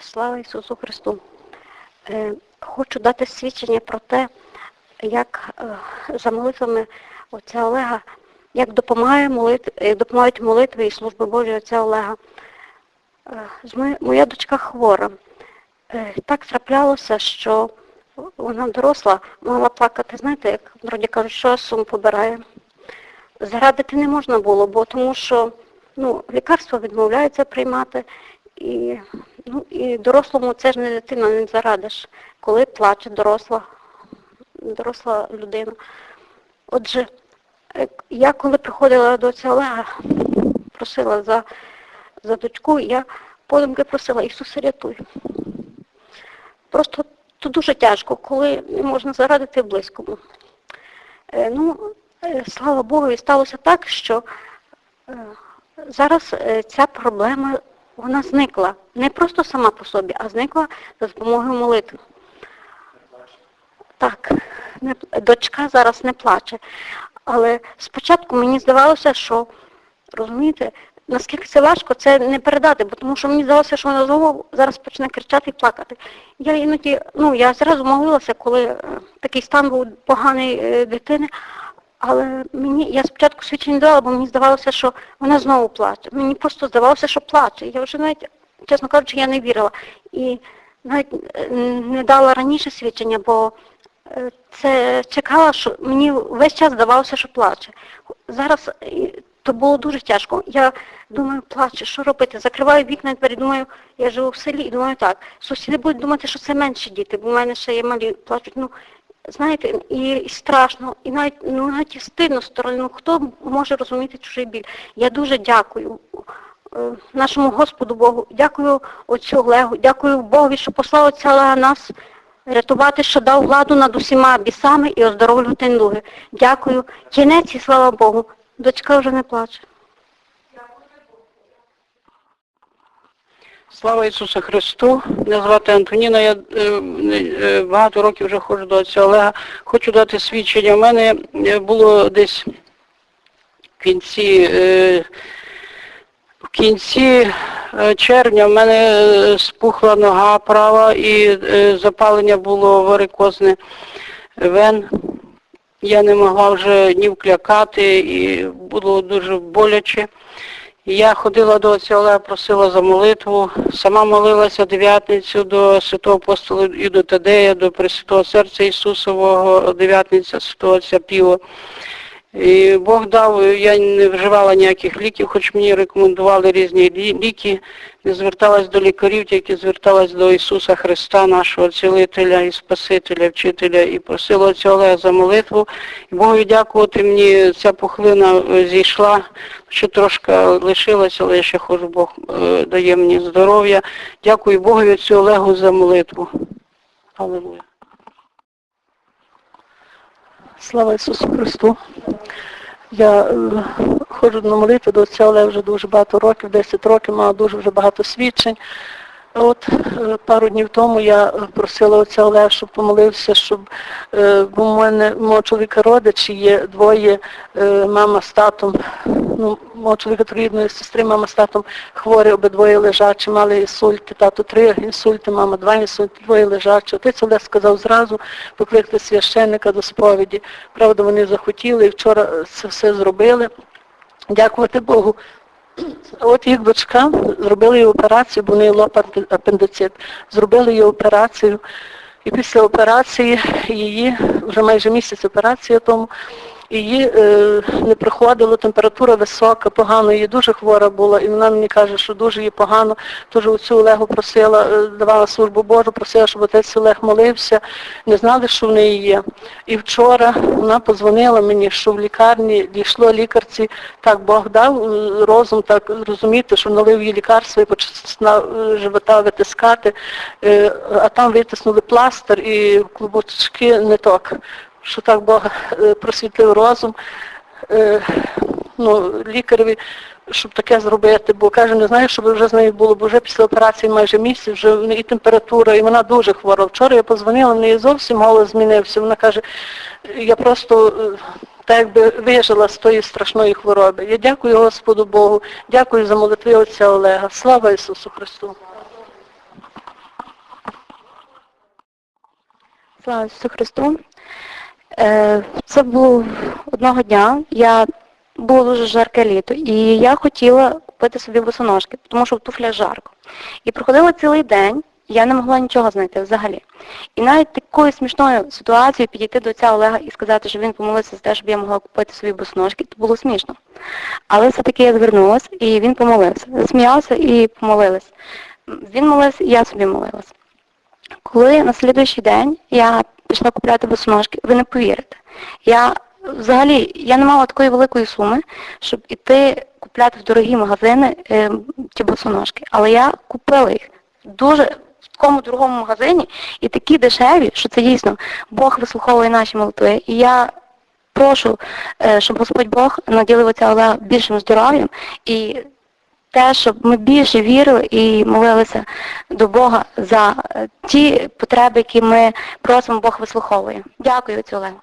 Слава Ісусу Христу! Е, Хочу дати свідчення про те, як е, за молитвами отця Олега, як допомагає молит... як допомагають молитви і служби Божі отця Олега. Е, моя- дочка хвора. Е, Так траплялося, що вона доросла, могла плакати, знаєте, як вроді кажуть, що сум побирає. Зарадити не можна було, бо тому що ну, лікарства відмовляються приймати. І, ну, і дорослому це ж не дитина, не зарадиш, коли плаче доросла, доросла людина. Отже, е, я коли приходила до цього Олега, просила за, за дочку, я подумки просила, Ісусе, рятуй. Просто то дуже тяжко, коли не можна зарадити близькому. Е, ну, е, слава Богу, і сталося так, що зараз ця проблема вона зникла. Не просто сама по собі, а зникла за допомогою молитви. Так, не, дочка зараз не плаче. Але спочатку мені здавалося, що, розумієте, наскільки це важко, це не передати, бо тому що мені здалося, що вона знову зараз почне кричати і плакати. Я іноді, ну, я зразу молилася, коли е, такий стан був поганий е, дитини, але мені, я спочатку свідчень не давала, бо мені здавалося, що вона знову плаче. Мені просто здавалося, що плаче. Я вже навіть, чесно кажучи, я не вірила. І навіть е, не дала раніше свідчення, бо е, це чекала, що мені весь час здавалося, що плаче. Зараз е, то було дуже тяжко. Я думаю, плаче, що робити? Закриваю вікна двері, думаю, я живу в селі і думаю так. Сусіди будуть думати, що це менші діти, бо в мене ще є малі плачуть. Ну, знаєте, і, страшно, і навіть, ну, навіть стидно сторони. Ну, хто може розуміти чужий біль? Я дуже дякую е, нашому Господу Богу, дякую отцю Олегу, дякую Богові, що послав отця Олега нас рятувати, що дав владу над усіма бісами і оздоровлювати ноги. Дякую. Кінець і слава Богу. Дочка вже не плаче. Слава Ісусу Христу! Мене звати Антоніна, я е, е, багато років вже ходжу до отця Олега. Хочу дати свідчення. У мене е, було десь в кінці, в кінці червня в мене спухла нога права і запалення було варикозне вен. Я не могла вже ні вклякати і було дуже боляче. Я ходила до отця Олега, просила за молитву, сама молилася дев'ятницю до святого апостола і до Тадея, до Пресвятого Серця Ісусового, дев'ятниця святого отця Піво. І Бог дав, я не вживала ніяких ліків, хоч мені рекомендували різні ліки, не зверталась до лікарів, тільки зверталась до Ісуса Христа, нашого цілителя і Спасителя, вчителя, і просила отця Олега за молитву. І Богу дякувати мені, ця пухлина е, зійшла, ще трошки лишилася, але я ще ходжу, Бог е, дає мені здоров'я. Дякую Богу і отцю Олегу за молитву. Аллилуйя. Слава Ісусу Христу. Я е, ходжу на молитву до отця Олега вже дуже багато років, 10 років, мала дуже вже багато свідчень. От е, пару днів тому я просила отця Олега, щоб помолився, щоб е, бо в мене мого чоловіка родичі є двоє, е, мама з татом, ну, мого чоловіка троюрідної сестри, мама з татом хворі, обидвоє лежачі, мали інсульти, тато три інсульти, мама два інсульти, двоє лежачі. Отець Олег сказав зразу покликати священника до сповіді. Правда, вони захотіли і вчора це все зробили. Дякувати Богу. От їх дочка зробили їй операцію, бо в неї лопа апендицит. Зробили їй операцію. І після операції її, вже майже місяць операції тому, її е, не проходило, температура висока, погано, її дуже хвора була, і вона мені каже, що дуже їй погано. Тож оцю Олегу просила, е, давала службу Божу, просила, щоб отець Олег молився, не знали, що в неї є. І вчора вона подзвонила мені, що в лікарні дійшло лікарці, так Бог дав е, розум, так розуміти, що налив їй лікарство і почав е, живота витискати, е, а там витиснули пластир і клубочки не ток що так Бог е, просвітлив розум е, ну, лікареві, щоб таке зробити, бо каже, не знаю, щоб вже з нею було, бо вже після операції майже місяць, вже і температура, і вона дуже хвора. Вчора я позвонила, в неї зовсім голос змінився. Вона каже, я просто е, так якби вижила з тої страшної хвороби. Я дякую Господу Богу, дякую за молитви Отця Олега. Слава Ісусу Христу! Слава Ісусу Христу! Е, Це було одного дня. Я було дуже жарке літо, і я хотіла купити собі босоножки, тому що в туфлях жарко. І проходила цілий день, я не могла нічого знайти взагалі. І навіть такою смішною ситуацією підійти до отця Олега і сказати, що він помолився за те, щоб я могла купити собі босоножки, то було смішно. Але все-таки я звернулася, і він помолився. Засміявся і помолилась. Він молився, і я собі молилась. Коли на слідуючий день я пішла купляти босоножки, ви не повірите. Я взагалі я не мала такої великої суми, щоб іти купляти в дорогі магазини е, ті босоножки. Але я купила їх дуже в такому дорогому магазині і такі дешеві, що це дійсно Бог вислуховує наші молитви. І я прошу, е, щоб Господь Бог наділив отця Олега більшим здоров'ям і те, щоб ми більше вірили і молилися до Бога за е, ті потреби, які ми просимо, Бог вислуховує. Дякую, Олегу.